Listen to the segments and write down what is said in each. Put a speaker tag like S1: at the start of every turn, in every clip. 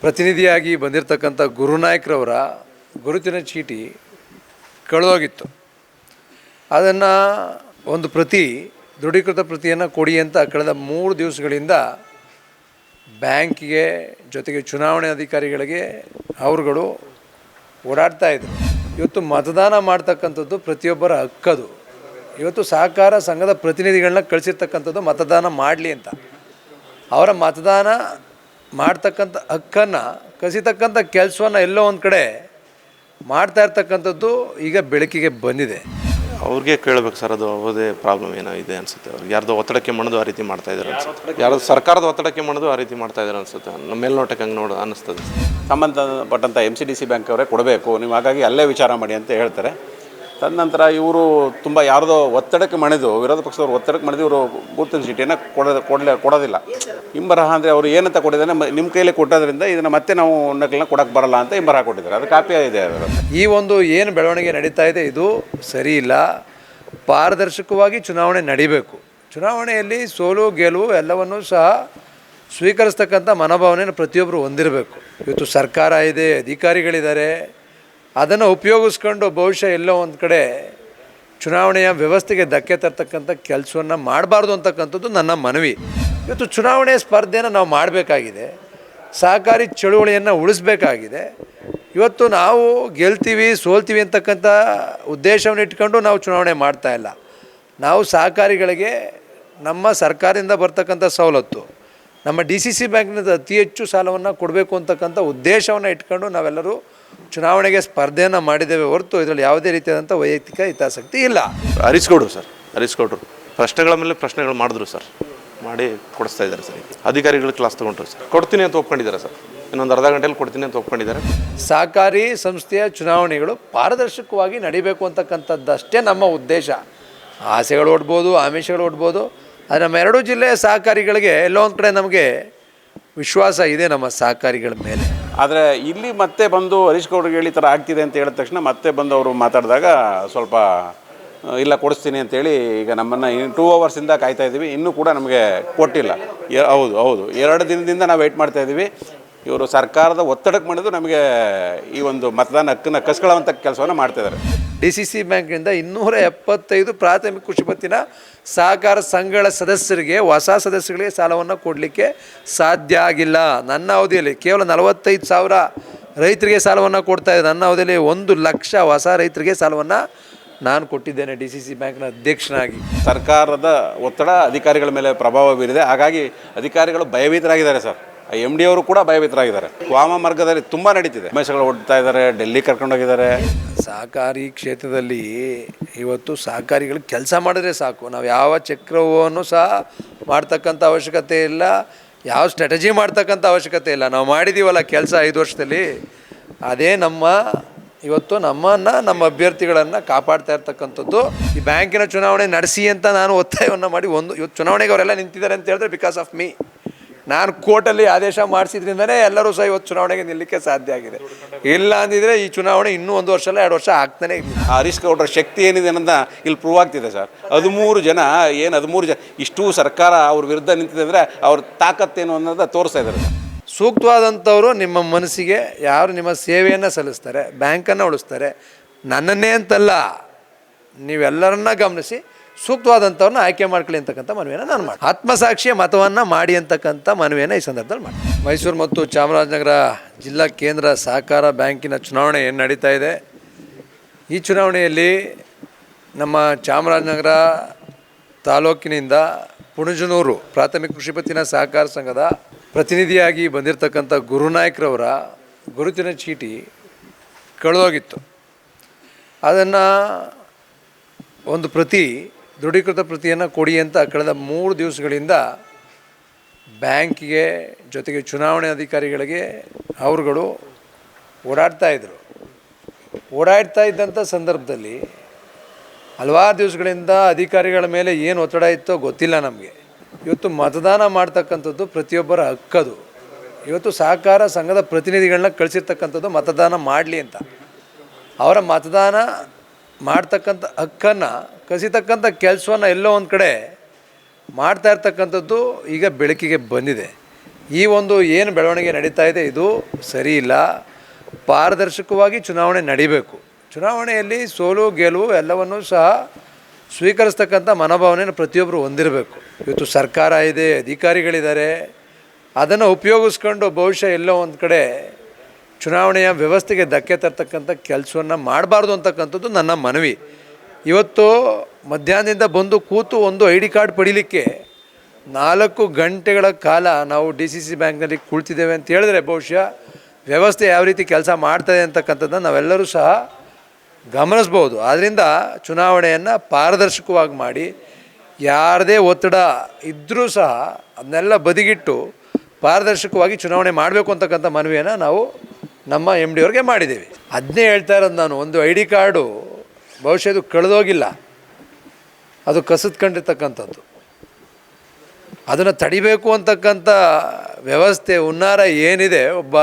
S1: ಪ್ರತಿನಿಧಿಯಾಗಿ ಬಂದಿರತಕ್ಕಂಥ ಗುರುನಾಯಕರವರ ಗುರುತಿನ ಚೀಟಿ ಕಳೆದೋಗಿತ್ತು. ಅದನ್ನು ಒಂದು ಪ್ರತಿ, ದೃಢೀಕೃತ ಪ್ರತಿಯನ್ನು ಕೊಡಿ ಅಂತ ಕಳೆದ ಮೂರು ದಿವಸಗಳಿಂದ ಬ್ಯಾಂಕಿಗೆ ಜೊತೆಗೆ ಚುನಾವಣೆ ಅಧಿಕಾರಿಗಳಿಗೆ ಅವರುಗಳು ಓಡಾಡ್ತಾ ಇದ್ರು. ಇವತ್ತು ಮತದಾನ ಮಾಡ್ತಕ್ಕಂಥದ್ದು ಪ್ರತಿಯೊಬ್ಬರ ಹಕ್ಕದು. ಇವತ್ತು ಸಹಕಾರ ಸಂಘದ ಪ್ರತಿನಿಧಿಗಳನ್ನ ಕಳಿಸಿರ್ತಕ್ಕಂಥದ್ದು ಮತದಾನ ಮಾಡಲಿ ಅಂತ. ಅವರ ಮತದಾನ ಮಾಡ್ತಕ್ಕಂಥ ಹಕ್ಕನ್ನು ಕಸಿತಕ್ಕಂಥ ಕೆಲಸವನ್ನು ಎಲ್ಲೋ ಒಂದು ಕಡೆ ಮಾಡ್ತಾ ಇರ್ತಕ್ಕಂಥದ್ದು ಈಗ ಬೆಳಕಿಗೆ ಬಂದಿದೆ.
S2: ಅವ್ರಿಗೆ ಕೇಳಬೇಕು ಸರ್ ಅದು ಅವದೇ ಪ್ರಾಬ್ಲಮ್ ಏನೋ ಇದೆ ಅನಿಸುತ್ತೆ ಅವ್ರಿಗೆ. ಯಾರ್ದೋ ಒತ್ತಡಕ್ಕೆ ಮಣದು ಆ ರೀತಿ ಮಾಡ್ತಾ ಇದ್ದಾರೆ ಅನ್ಸುತ್ತೆ. ಯಾರ್ದು ಸರ್ಕಾರದ ಒತ್ತಡಕ್ಕೆ ಮಣದು ಆ ರೀತಿ ಮಾಡ್ತಾ ಇದ್ದಾರೆ ಅನ್ಸುತ್ತೆ. ನಮ್ಮ ಮೇಲ್ನೋಟಕ್ಕೆ ಹಂಗೆ ನೋಡು ಅನ್ನಿಸ್ತದೆ
S3: ಸಂಬಂಧಪಟ್ಟಂಥ M C D C bank ಅವರೇ ಕೊಡಬೇಕು. ನೀವು ಹಾಗಾಗಿ ಅಲ್ಲೇ ವಿಚಾರ ಮಾಡಿ ಅಂತ ಹೇಳ್ತಾರೆ. ತದನಂತರ ಇವರು ತುಂಬ ಯಾರದೋ ಒತ್ತಡಕ್ಕೆ ಮಣಿದು, ವಿರೋಧ ಪಕ್ಷದವ್ರು ಒತ್ತಡಕ್ಕೆ ಮಣಿದು ಇವರು ಗುರುತಿನ ಚೀಟಿಯನ್ನು ಕೊಡೋದು, ಕೊಡಲೇ, ಕೊಡೋದಿಲ್ಲ. ಇಂಬರಹ ಅಂದರೆ ಅವರು ಏನಂತ ಕೊಟ್ಟಿದ್ದಾರೆ ನಿಮ್ಮ ಕೈಯಲ್ಲಿ ಕೊಟ್ಟೋದ್ರಿಂದ ಇದನ್ನು ಮತ್ತೆ ನಾವು ನಕಲನ್ನ ಕೊಡಕ್ಕೆ ಬರಲ್ಲ ಅಂತ ಇಂಬರಹ ಕೊಟ್ಟಿದ್ದಾರೆ. ಅದು ಕಾಪಿ ಇದೆ
S1: ಈ ಒಂದು ಏನು ಬೆಳವಣಿಗೆ ನಡೀತಾ ಇದೆ, ಇದು ಸರಿ ಇಲ್ಲ. ಪಾರದರ್ಶಕವಾಗಿ ಚುನಾವಣೆ ನಡಿಬೇಕು. ಚುನಾವಣೆಯಲ್ಲಿ ಸೋಲು, ಗೆಲುವು ಎಲ್ಲವನ್ನೂ ಸಹ ಸ್ವೀಕರಿಸ್ತಕ್ಕಂಥ ಮನೋಭಾವನೆಯನ್ನು ಪ್ರತಿಯೊಬ್ಬರು ಹೊಂದಿರಬೇಕು. ಇವತ್ತು ಸರ್ಕಾರ ಇದೆ, ಅಧಿಕಾರಿಗಳಿದ್ದಾರೆ. ಅದನ್ನು ಉಪಯೋಗಿಸ್ಕೊಂಡು ಬಹುಶಃ ಎಲ್ಲೋ ಒಂದು ಕಡೆ ಚುನಾವಣೆಯ ವ್ಯವಸ್ಥೆಗೆ ಧಕ್ಕೆ ತರ್ತಕ್ಕಂಥ ಕೆಲಸವನ್ನು ಮಾಡಬಾರ್ದು ಅಂತಕ್ಕಂಥದ್ದು ನನ್ನ ಮನವಿ. ಇವತ್ತು ಚುನಾವಣೆ ಸ್ಪರ್ಧೆಯನ್ನು ನಾವು ಮಾಡಬೇಕಾಗಿದೆ. ಸಹಕಾರಿ ಚಳುವಳಿಯನ್ನು ಉಳಿಸ್ಬೇಕಾಗಿದೆ. ಇವತ್ತು ನಾವು ಗೆಲ್ತೀವಿ, ಸೋಲ್ತೀವಿ ಅಂತಕ್ಕಂಥ ಉದ್ದೇಶವನ್ನು ಇಟ್ಕೊಂಡು ನಾವು ಚುನಾವಣೆ ಮಾಡ್ತಾ ಇಲ್ಲ. ನಾವು ಸಹಕಾರಿಗಳಿಗೆ ನಮ್ಮ ಸರ್ಕಾರದಿಂದ ಬರ್ತಕ್ಕಂಥ ಸವಲತ್ತು, ನಮ್ಮ ಡಿ ಸಿ ಸಿ ಬ್ಯಾಂಕ್ನಿಂದ ಅತಿ ಹೆಚ್ಚು ಸಾಲವನ್ನು ಕೊಡಬೇಕು ಅಂತಕ್ಕಂಥ ಉದ್ದೇಶವನ್ನು ಇಟ್ಕೊಂಡು ನಾವೆಲ್ಲರೂ ಚುನಾವಣೆಗೆ ಸ್ಪರ್ಧೆಯನ್ನು ಮಾಡಿದ್ದೇವೆ ಹೊರತು ಇದರಲ್ಲಿ ಯಾವುದೇ ರೀತಿಯಾದಂಥ ವೈಯಕ್ತಿಕ ಹಿತಾಸಕ್ತಿ ಇಲ್ಲ.
S2: ಅರಿಸ್ಕೊಡ್ರು ಸರ್ ಅರಿಸ್ಕೊಡ್ರು ಪ್ರಶ್ನೆಗಳ ಮೇಲೆ ಪ್ರಶ್ನೆಗಳು ಮಾಡಿದ್ರು ಸರ್. ಮಾಡಿ ಕೊಡಿಸ್ತಾ ಇದ್ದಾರೆ ಸರ್. ಅಧಿಕಾರಿಗಳು ಕ್ಲಾಸ್ ತೊಗೊಂಡ್ರು ಸರ್. ಕೊಡ್ತೀನಿ ಅಂತ ಒಪ್ಕೊಂಡಿದ್ದಾರೆ ಸರ್. ಇನ್ನೊಂದು ಅರ್ಧ ಗಂಟೆಯಲ್ಲಿ ಕೊಡ್ತೀನಿ ಅಂತ ಒಪ್ಕೊಂಡಿದ್ದಾರೆ.
S1: ಸಹಕಾರಿ ಸಂಸ್ಥೆಯ ಚುನಾವಣೆಗಳು ಪಾರದರ್ಶಕವಾಗಿ ನಡಿಬೇಕು ಅಂತಕ್ಕಂಥದ್ದಷ್ಟೇ ನಮ್ಮ ಉದ್ದೇಶ. ಆಸೆಗಳು ಓಡ್ಬೋದು ಆಮಿಷಗಳು ಓಡ್ಬೋದು. ಆದರೆ ನಮ್ಮ ಎರಡೂ ಜಿಲ್ಲೆಯ ಸಹಕಾರಿಗಳಿಗೆ ಎಲ್ಲೋ ಒಂದು ಕಡೆ ನಮಗೆ ವಿಶ್ವಾಸ ಇದೆ ನಮ್ಮ ಸಹಕಾರಿಗಳ ಮೇಲೆ.
S3: ಆದರೆ ಇಲ್ಲಿ ಮತ್ತೆ ಬಂದು ಹರೀಶ್ ಗೌಡ್ರಿಗೆ ಹೇಳಿ ಥರ ಆಗ್ತಿದೆ ಅಂತ ಹೇಳಿದ ತಕ್ಷಣ ಮತ್ತೆ ಬಂದು ಅವರು ಮಾತಾಡಿದಾಗ ಸ್ವಲ್ಪ ಇಲ್ಲ ಕೊಡಿಸ್ತೀನಿ ಅಂತೇಳಿ ಈಗ ನಮ್ಮನ್ನು ಇನ್ನು ಟೂ ಅವರ್ಸಿಂದ ಕಾಯ್ತಾ ಇದ್ದೀವಿ ಇನ್ನೂ ಕೂಡ ನಮಗೆ ಕೊಟ್ಟಿಲ್ಲ. ಹೌದು ಹೌದು. ಎರಡು ದಿನದಿಂದ ನಾವು ವೆಯ್ಟ್ ಮಾಡ್ತಾ ಇದ್ದೀವಿ ಇವರು ಸರ್ಕಾರದ ಒತ್ತಡಕ್ಕೆ ಮಾಡಿದ್ರು ನಮಗೆ ಈ ಒಂದು ಮತದಾನ ಹಕ್ಕನ್ನು ಕಸ್ಕೊಳ್ಳೋವಂಥ ಕೆಲಸವನ್ನು ಮಾಡ್ತಿದ್ದಾರೆ
S1: ಡಿ ಸಿ ಸಿ ಬ್ಯಾಂಕ್ನಿಂದ ಇನ್ನೂರ ಎಪ್ಪತ್ತೈದು ಪ್ರಾಥಮಿಕ ಕೃಷಿ ಪತ್ತಿನ ಸಹಕಾರ ಸಂಘಗಳ ಸದಸ್ಯರಿಗೆ, ಹೊಸ ಸದಸ್ಯರಿಗೆ ಸಾಲವನ್ನು ಕೊಡಲಿಕ್ಕೆ ಸಾಧ್ಯ ಆಗಿಲ್ಲ. ನನ್ನ ಅವಧಿಯಲ್ಲಿ ಕೇವಲ ನಲವತ್ತೈದು ಸಾವಿರ ರೈತರಿಗೆ ಸಾಲವನ್ನು ಕೊಡ್ತಾ ಇದೆ. ನನ್ನ ಅವಧಿಯಲ್ಲಿ ಒಂದು ಲಕ್ಷ ಹೊಸ ರೈತರಿಗೆ ಸಾಲವನ್ನು ನಾನು ಕೊಟ್ಟಿದ್ದೇನೆ ಡಿ ಸಿ ಸಿ ಬ್ಯಾಂಕ್ನ ಅಧ್ಯಕ್ಷನಾಗಿ.
S3: ಸರ್ಕಾರದ ಒತ್ತಡ ಅಧಿಕಾರಿಗಳ ಮೇಲೆ ಪ್ರಭಾವ ಬೀರಿದೆ. ಹಾಗಾಗಿ ಅಧಿಕಾರಿಗಳು ಭಯಭೀತರಾಗಿದ್ದಾರೆ ಸರ್. ಎಂ ಡಿ ಅವರು ಕೂಡ ಭಯಭೀತರಾಗಿದ್ದಾರೆ. ವಾಮ ಮಾರ್ಗದಲ್ಲಿ ತುಂಬ ನಡೀತಿದೆ. ಮೈಸೂರು ಓಡ್ತಾ ಇದ್ದಾರೆ, ಡೆಲ್ಲಿ ಕರ್ಕೊಂಡೋಗಿದ್ದಾರೆ
S1: ಸಹಕಾರಿ ಕ್ಷೇತ್ರದಲ್ಲಿ ಇವತ್ತು ಸಹಕಾರಿಗಳು ಕೆಲಸ ಮಾಡಿದ್ರೆ ಸಾಕು. ನಾವು ಯಾವ ಚಕ್ರವನ್ನು ಸಹ ಮಾಡ್ತಕ್ಕಂಥ ಅವಶ್ಯಕತೆ ಇಲ್ಲ. ಯಾವ ಸ್ಟ್ರಾಟಜಿ ಮಾಡ್ತಕ್ಕಂಥ ಅವಶ್ಯಕತೆ ಇಲ್ಲ. ನಾವು ಮಾಡಿದ್ದೀವಲ್ಲ ಕೆಲಸ ಐದು ವರ್ಷದಲ್ಲಿ. ಅದೇ ನಮ್ಮ, ಇವತ್ತು ನಮ್ಮನ್ನು, ನಮ್ಮ ಅಭ್ಯರ್ಥಿಗಳನ್ನು ಕಾಪಾಡ್ತಾ ಇರ್ತಕ್ಕಂಥದ್ದು ಈ ಬ್ಯಾಂಕಿನ ಚುನಾವಣೆ ನಡೆಸಿ ಅಂತ ನಾನು ಒತ್ತಾಯವನ್ನು ಮಾಡಿ ಒಂದು, ಇವತ್ತು ಚುನಾವಣೆಗೆ ಅವರೆಲ್ಲ ನಿಂತಿದ್ದಾರೆ ಅಂತ ಹೇಳಿದ್ರೆ ಬಿಕಾಸ್ ಆಫ್ ಮೀ ನಾನು ಕೋರ್ಟಲ್ಲಿ ಆದೇಶ ಮಾಡಿಸಿದ್ರಿಂದನೇ ಎಲ್ಲರೂ ಸಹ ಇವತ್ತು ಚುನಾವಣೆಗೆ ನಿಲ್ಲಕ್ಕೆ ಸಾಧ್ಯ ಆಗಿದೆ. ಇಲ್ಲ ಅಂದಿದ್ರೆ ಈ ಚುನಾವಣೆ ಇನ್ನೂ ಒಂದು ವರ್ಷ ಅಲ್ಲ ಎರಡು ವರ್ಷ ಆಗ್ತಾನೆ
S3: ಹರೀಶ್ ಗೌಡ್ರ ಶಕ್ತಿ ಏನಿದೆ ಅನ್ನೋದನ್ನ ಇಲ್ಲಿ ಪ್ರೂವ್ ಆಗ್ತಿದೆ ಸರ್. ಹದಿಮೂರು ಜನ ಏನು ಹದಿಮೂರು ಜನ ಇಷ್ಟು ಸರ್ಕಾರ ಅವ್ರ ವಿರುದ್ಧ ನಿಂತಿದೆ ಅಂದರೆ ಅವ್ರ ತಾಕತ್ತೇನು ಅನ್ನೋದ ತೋರಿಸ್ತಾ ಇದ್ದಾರೆ
S1: ಸೂಕ್ತವಾದಂಥವರು ನಿಮ್ಮ ಮನಸ್ಸಿಗೆ ಯಾರು ನಿಮ್ಮ ಸೇವೆಯನ್ನು ಸಲ್ಲಿಸ್ತಾರೆ ಬ್ಯಾಂಕನ್ನು ಉಳಿಸ್ತಾರೆ ನನ್ನನ್ನೇ ಅಂತಲ್ಲ ನೀವೆಲ್ಲರನ್ನ ಗಮನಿಸಿ ಸೂಕ್ತವಾದಂಥವ್ರನ್ನ ಆಯ್ಕೆ ಮಾಡ್ಕೊಳ್ಳಿ ಅಂತಕ್ಕಂಥ ಮನವಿಯನ್ನು ನಾನು ಮಾಡಿ ಆತ್ಮಸಾಕ್ಷಿಯ ಮತವನ್ನು ಮಾಡಿ ಅಂತಕ್ಕಂಥ ಮನವಿಯನ್ನು ಈ ಸಂದರ್ಭದಲ್ಲಿ ಮಾಡಿ ಮೈಸೂರು ಮತ್ತು ಚಾಮರಾಜನಗರ ಜಿಲ್ಲಾ ಕೇಂದ್ರ ಸಹಕಾರ ಬ್ಯಾಂಕಿನ ಚುನಾವಣೆ ಏನು ನಡೀತಾ ಇದೆ? ಈ ಚುನಾವಣೆಯಲ್ಲಿ ನಮ್ಮ ಚಾಮರಾಜನಗರ ತಾಲೂಕಿನಿಂದ ಪುಣಜನೂರು ಪ್ರಾಥಮಿಕ ಕೃಷಿ ಪತ್ತಿನ ಸಹಕಾರ ಸಂಘದ ಪ್ರತಿನಿಧಿಯಾಗಿ ಬಂದಿರತಕ್ಕಂಥ ಗುರುನಾಯಕರವರ ಗುರುತಿನ ಚೀಟಿ ಕಳೆದೋಗಿತ್ತು. ಅದನ್ನು ಒಂದು ಪ್ರತಿ ದೃಢೀಕೃತ ಪ್ರತಿಯನ್ನು ಕೊಡಿ ಅಂತ ಕಳೆದ ಮೂರು ದಿವಸಗಳಿಂದ ಬ್ಯಾಂಕಿಗೆ ಜೊತೆಗೆ ಚುನಾವಣೆ ಅಧಿಕಾರಿಗಳಿಗೆ ಅವರುಗಳು ಓಡಾಡ್ತಾ ಇದ್ದರು ಓಡಾಡ್ತಾ ಇದ್ದಂಥ ಸಂದರ್ಭದಲ್ಲಿ ಹಲವಾರು ದಿವಸಗಳಿಂದ ಅಧಿಕಾರಿಗಳ ಮೇಲೆ ಏನು ಒತ್ತಡ ಇತ್ತೋ ಗೊತ್ತಿಲ್ಲ ನಮಗೆ. ಇವತ್ತು ಮತದಾನ ಮಾಡ್ತಕ್ಕಂಥದ್ದು ಪ್ರತಿಯೊಬ್ಬರ ಹಕ್ಕದು. ಇವತ್ತು ಸಹಕಾರ ಸಂಘದ ಪ್ರತಿನಿಧಿಗಳನ್ನ ಕಳಿಸಿರ್ತಕ್ಕಂಥದ್ದು ಮತದಾನ ಮಾಡಲಿ ಅಂತ. ಅವರ ಮತದಾನ ಮಾಡ್ತಕ್ಕಂಥ ಹಕ್ಕನ್ನು, ಕಸಿತಕ್ಕಂಥ ಕೆಲಸವನ್ನು ಎಲ್ಲೋ ಒಂದು ಕಡೆ ಮಾಡ್ತಾ ಇರ್ತಕ್ಕಂಥದ್ದು ಈಗ ಬೆಳಕಿಗೆ ಬಂದಿದೆ. ಈ ಒಂದು ಏನು ಬೆಳವಣಿಗೆ ನಡೀತಾ ಇದೆ ಇದು ಸರಿ ಇಲ್ಲ. ಪಾರದರ್ಶಕವಾಗಿ ಚುನಾವಣೆ ನಡಿಬೇಕು. ಚುನಾವಣೆಯಲ್ಲಿ ಸೋಲು, ಗೆಲುವು ಎಲ್ಲವನ್ನೂ ಸಹ ಸ್ವೀಕರಿಸ್ತಕ್ಕಂಥ ಮನೋಭಾವನೆಯನ್ನು ಪ್ರತಿಯೊಬ್ಬರು ಹೊಂದಿರಬೇಕು. ಇವತ್ತು ಸರ್ಕಾರ ಇದೆ, ಅಧಿಕಾರಿಗಳಿದ್ದಾರೆ. ಅದನ್ನು ಉಪಯೋಗಿಸ್ಕೊಂಡು ಬಹುಶಃ ಎಲ್ಲೋ ಒಂದು ಕಡೆ ಚುನಾವಣೆಯ ವ್ಯವಸ್ಥೆಗೆ ಧಕ್ಕೆ ತರ್ತಕ್ಕಂಥ ಕೆಲಸವನ್ನು ಮಾಡಬಾರ್ದು ಅಂತಕ್ಕಂಥದ್ದು ನನ್ನ ಮನವಿ. ಇವತ್ತು ಮಧ್ಯಾಹ್ನದಿಂದ ಬಂದು ಕೂತು ಒಂದು ಐ ಡಿ ಕಾರ್ಡ್ ಪಡೀಲಿಕ್ಕೆ ನಾಲ್ಕು ಗಂಟೆಗಳ ಕಾಲ ನಾವು ಡಿ ಸಿ ಸಿ ಬ್ಯಾಂಕ್ನಲ್ಲಿ ಕುಳಿತಿದ್ದೇವೆ ಅಂತ ಹೇಳಿದ್ರೆ ಬಹುಶಃ ವ್ಯವಸ್ಥೆ ಯಾವ ರೀತಿ ಕೆಲಸ ಮಾಡ್ತದೆ ಅಂತಕ್ಕಂಥದ್ದನ್ನು ನಾವೆಲ್ಲರೂ ಸಹ ಗಮನಿಸ್ಬೋದು. ಆದ್ದರಿಂದ ಚುನಾವಣೆಯನ್ನು ಪಾರದರ್ಶಕವಾಗಿ ಮಾಡಿ ಯಾರದೇ ಒತ್ತಡ ಇದ್ದರೂ ಸಹ ಅದನ್ನೆಲ್ಲ ಬದಿಗಿಟ್ಟು ಪಾರದರ್ಶಕವಾಗಿ ಚುನಾವಣೆ ಮಾಡಬೇಕು ಅಂತಕ್ಕಂಥ ಮನವಿಯನ್ನು ನಾವು ನಮ್ಮ ಎಂ ಡಿ ಅವ್ರಿಗೆ ಮಾಡಿದ್ದೀವಿ. ಅದನ್ನೇ ಹೇಳ್ತಾ ಇರೋದು ನಾನು, ಒಂದು ಐ ಡಿ ಕಾರ್ಡು ಬಹುಶಃ ಕಳೆದೋಗಿಲ್ಲ. ಅದು ಕಸಿದ್ಕೊಂಡಿರ್ತಕ್ಕಂಥದ್ದು. ಅದನ್ನು ತಡಿಬೇಕು ಅಂತಕ್ಕಂಥ ವ್ಯವಸ್ಥೆ, ಹುನ್ನಾರ ಏನಿದೆ, ಒಬ್ಬ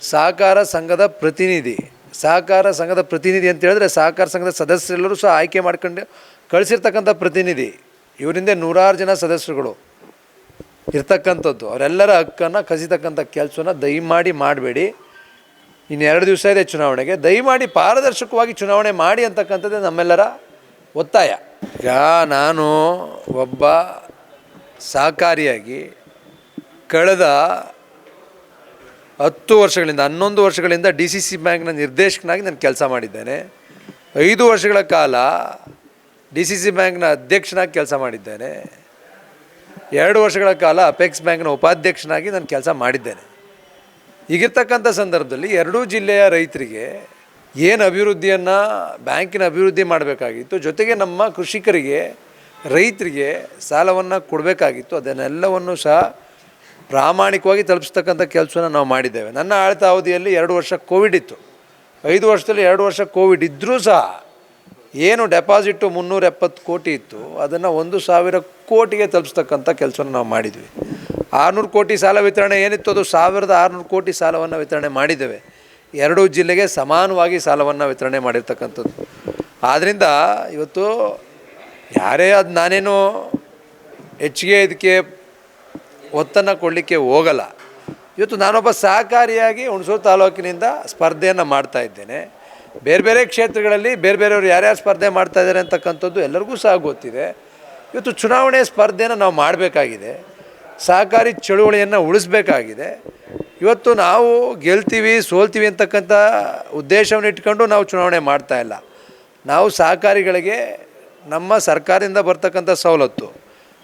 S1: ಸಹಕಾರ ಸಂಘದ ಪ್ರತಿನಿಧಿ, ಸಹಕಾರ ಸಂಘದ ಪ್ರತಿನಿಧಿ ಅಂತ ಹೇಳಿದ್ರೆ ಸಹಕಾರ ಸಂಘದ ಸದಸ್ಯರೆಲ್ಲರೂ ಸಹ ಆಯ್ಕೆ ಮಾಡ್ಕೊಂಡು ಕಳಿಸಿರ್ತಕ್ಕಂಥ ಪ್ರತಿನಿಧಿ. ಇವರಿಂದ ನೂರಾರು ಜನ ಸದಸ್ಯರುಗಳು. ಇರ್ತಕ್ಕಂಥದ್ದು. ಅವರೆಲ್ಲರ ಹಕ್ಕನ್ನು, ಕಸಿತಕ್ಕಂಥ ಕೆಲಸನ ದಯಮಾಡಿ ಮಾಡಬೇಡಿ. ಇನ್ನು ಎರಡು ದಿವಸ ಇದೆ ಚುನಾವಣೆಗೆ. ದಯಮಾಡಿ ಪಾರದರ್ಶಕವಾಗಿ ಚುನಾವಣೆ ಮಾಡಿ ಅಂತಕ್ಕಂಥದ್ದೇ ನಮ್ಮೆಲ್ಲರ ಒತ್ತಾಯ. ಈಗ ನಾನು ಒಬ್ಬ ಸಹಕಾರಿಯಾಗಿ ಕಳೆದ ಹತ್ತು ವರ್ಷಗಳಿಂದ, ಹನ್ನೊಂದು ವರ್ಷಗಳಿಂದ ಡಿ ಸಿ ಸಿ ಬ್ಯಾಂಕ್ನ ನಿರ್ದೇಶಕನಾಗಿ ನಾನು ಕೆಲಸ ಮಾಡಿದ್ದೇನೆ. ಐದು ವರ್ಷಗಳ ಕಾಲ ಡಿ ಸಿ ಸಿ ಬ್ಯಾಂಕ್ನ ಅಧ್ಯಕ್ಷನಾಗಿ ಕೆಲಸ ಮಾಡಿದ್ದೇನೆ. ಎರಡು ವರ್ಷಗಳ ಕಾಲ ಅಪೆಕ್ಸ್ ಬ್ಯಾಂಕ್ನ ಉಪಾಧ್ಯಕ್ಷನಾಗಿ ನಾನು ಕೆಲಸ ಮಾಡಿದ್ದೇನೆ. ಈಗಿರ್ತಕ್ಕಂಥ ಸಂದರ್ಭದಲ್ಲಿ ಎರಡೂ ಜಿಲ್ಲೆಯ ರೈತರಿಗೆ ಏನು ಅಭಿವೃದ್ಧಿಯನ್ನು ಬ್ಯಾಂಕಿನ ಅಭಿವೃದ್ಧಿ ಮಾಡಬೇಕಾಗಿತ್ತು, ಜೊತೆಗೆ ನಮ್ಮ ಕೃಷಿಕರಿಗೆ, ರೈತರಿಗೆ ಸಾಲವನ್ನು ಕೊಡಬೇಕಾಗಿತ್ತು. ಅದನ್ನೆಲ್ಲವನ್ನು ಸಹ ಪ್ರಾಮಾಣಿಕವಾಗಿ ತಲುಪಿಸ್ತಕ್ಕಂಥ ಕೆಲಸವನ್ನು ನಾವು ಮಾಡಿದ್ದೇವೆ. ನನ್ನ ಆಡಳಿತ ಅವಧಿಯಲ್ಲಿ ಎರಡು ವರ್ಷ ಕೋವಿಡ್ ಇತ್ತು. ಐದು ವರ್ಷದಲ್ಲಿ ಎರಡು ವರ್ಷ ಕೋವಿಡ್ ಇದ್ದರೂ ಸಹ ಏನು ಡೆಪಾಸಿಟ್ಟು ಮುನ್ನೂರ ಎಪ್ಪತ್ತು ಕೋಟಿ ಇತ್ತು, ಅದನ್ನು ಒಂದು ಸಾವಿರ ಕೋಟಿಗೆ ತಲುಪಿಸ್ತಕ್ಕಂಥ ಕೆಲಸವನ್ನು ನಾವು ಮಾಡಿದ್ವಿ. ಆರುನೂರು ಕೋಟಿ ಸಾಲ ವಿತರಣೆ ಏನಿತ್ತು ಅದು ಸಾವಿರದ ಆರುನೂರು ಕೋಟಿ ಸಾಲವನ್ನು ವಿತರಣೆ ಮಾಡಿದ್ದೇವೆ. ಎರಡೂ ಜಿಲ್ಲೆಗೆ ಸಮಾನವಾಗಿ ಸಾಲವನ್ನು ವಿತರಣೆ ಮಾಡಿರ್ತಕ್ಕಂಥದ್ದು. ಆದ್ದರಿಂದ ಇವತ್ತು ಯಾರೇ ಅದು ನಾನೇನು ಹೆಚ್ಚಿಗೆ ಇದಕ್ಕೆ ಒತ್ತನ್ನು ಕೊಡಲಿಕ್ಕೆ ಹೋಗಲ್ಲ. ಇವತ್ತು ನಾನೊಬ್ಬ ಸಹಕಾರಿಯಾಗಿ ಹುಣಸೂರು ತಾಲೂಕಿನಿಂದ ಸ್ಪರ್ಧೆಯನ್ನು ಮಾಡ್ತಾ ಇದ್ದೇನೆ. ಬೇರೆ ಬೇರೆ ಕ್ಷೇತ್ರಗಳಲ್ಲಿ ಬೇರೆ ಬೇರೆಯವರು ಯಾರ್ಯಾರು ಸ್ಪರ್ಧೆ ಮಾಡ್ತಾ ಇದ್ದಾರೆ ಅಂತಕ್ಕಂಥದ್ದು ಎಲ್ಲರಿಗೂ ಸಹ ಗೊತ್ತಿದೆ. ಇವತ್ತು ಚುನಾವಣೆ ಸ್ಪರ್ಧೆಯನ್ನು ನಾವು ಮಾಡಬೇಕಾಗಿದೆ. ಸಹಕಾರಿ ಚಳುವಳಿಯನ್ನು ಉಳಿಸ್ಬೇಕಾಗಿದೆ. ಇವತ್ತು ನಾವು ಗೆಲ್ತೀವಿ, ಸೋಲ್ತೀವಿ ಅಂತಕ್ಕಂಥ ಉದ್ದೇಶವನ್ನು ಇಟ್ಕೊಂಡು ನಾವು ಚುನಾವಣೆ ಮಾಡ್ತಾ ಇಲ್ಲ. ನಾವು ಸಹಕಾರಿಗಳಿಗೆ ನಮ್ಮ ಸರ್ಕಾರದಿಂದ ಬರ್ತಕ್ಕಂಥ ಸವಲತ್ತು,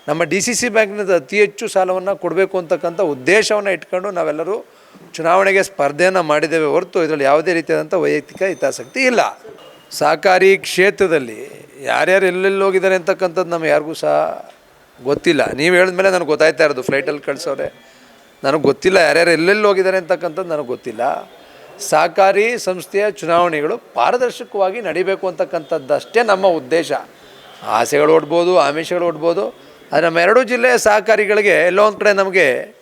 S1: ನಮ್ಮ ಡಿ ಸಿ ಸಿ ಬ್ಯಾಂಕ್ನಿಂದ ಅತಿ ಹೆಚ್ಚು ಸಾಲವನ್ನು ಕೊಡಬೇಕು ಅಂತಕ್ಕಂಥ ಉದ್ದೇಶವನ್ನು ಇಟ್ಕೊಂಡು ನಾವೆಲ್ಲರೂ ಚುನಾವಣೆಗೆ ಸ್ಪರ್ಧೆಯನ್ನು ಮಾಡಿದ್ದೇವೆ ಹೊರತು ಇದರಲ್ಲಿ ಯಾವುದೇ ರೀತಿಯಾದಂಥ ವೈಯಕ್ತಿಕ ಹಿತಾಸಕ್ತಿ ಇಲ್ಲ. ಸಹಕಾರಿ ಕ್ಷೇತ್ರದಲ್ಲಿ ಯಾರ್ಯಾರು ಎಲ್ಲೆಲ್ಲಿ ಹೋಗಿದ್ದಾರೆ ಅಂತಕ್ಕಂಥದ್ದು ನಮಗೆ ಯಾರಿಗೂ ಸಹ ಗೊತ್ತಿಲ್ಲ. ನೀವು ಹೇಳಿದ್ಮೇಲೆ ನನಗೆ ಗೊತ್ತಾಯ್ತಾ ಇರೋದು. ಫ್ಲೈಟಲ್ಲಿ ಕಳಿಸೋರೆ. ನನಗೆ ಗೊತ್ತಿಲ್ಲ ಯಾರ್ಯಾರು ಎಲ್ಲೆಲ್ಲಿ ಹೋಗಿದ್ದಾರೆ ಅಂತಕ್ಕಂಥದ್ದು ನನಗೆ ಗೊತ್ತಿಲ್ಲ. ಸಹಕಾರಿ ಸಂಸ್ಥೆಯ ಚುನಾವಣೆಗಳು ಪಾರದರ್ಶಕವಾಗಿ ನಡಿಬೇಕು ಅಂತಕ್ಕಂಥದ್ದಷ್ಟೇ ನಮ್ಮ ಉದ್ದೇಶ. ಆಸೆಗಳು ಓಡ್ಬೋದು, ಆಮಿಷಗಳು ಓಡ್ಬೋದು. ಆದರೆ ನಮ್ಮ ಎರಡೂ ಜಿಲ್ಲೆಯ ಸಹಕಾರಿಗಳಿಗೆ ಎಲ್ಲೋ ಒಂದು ಕಡೆ ನಮಗೆ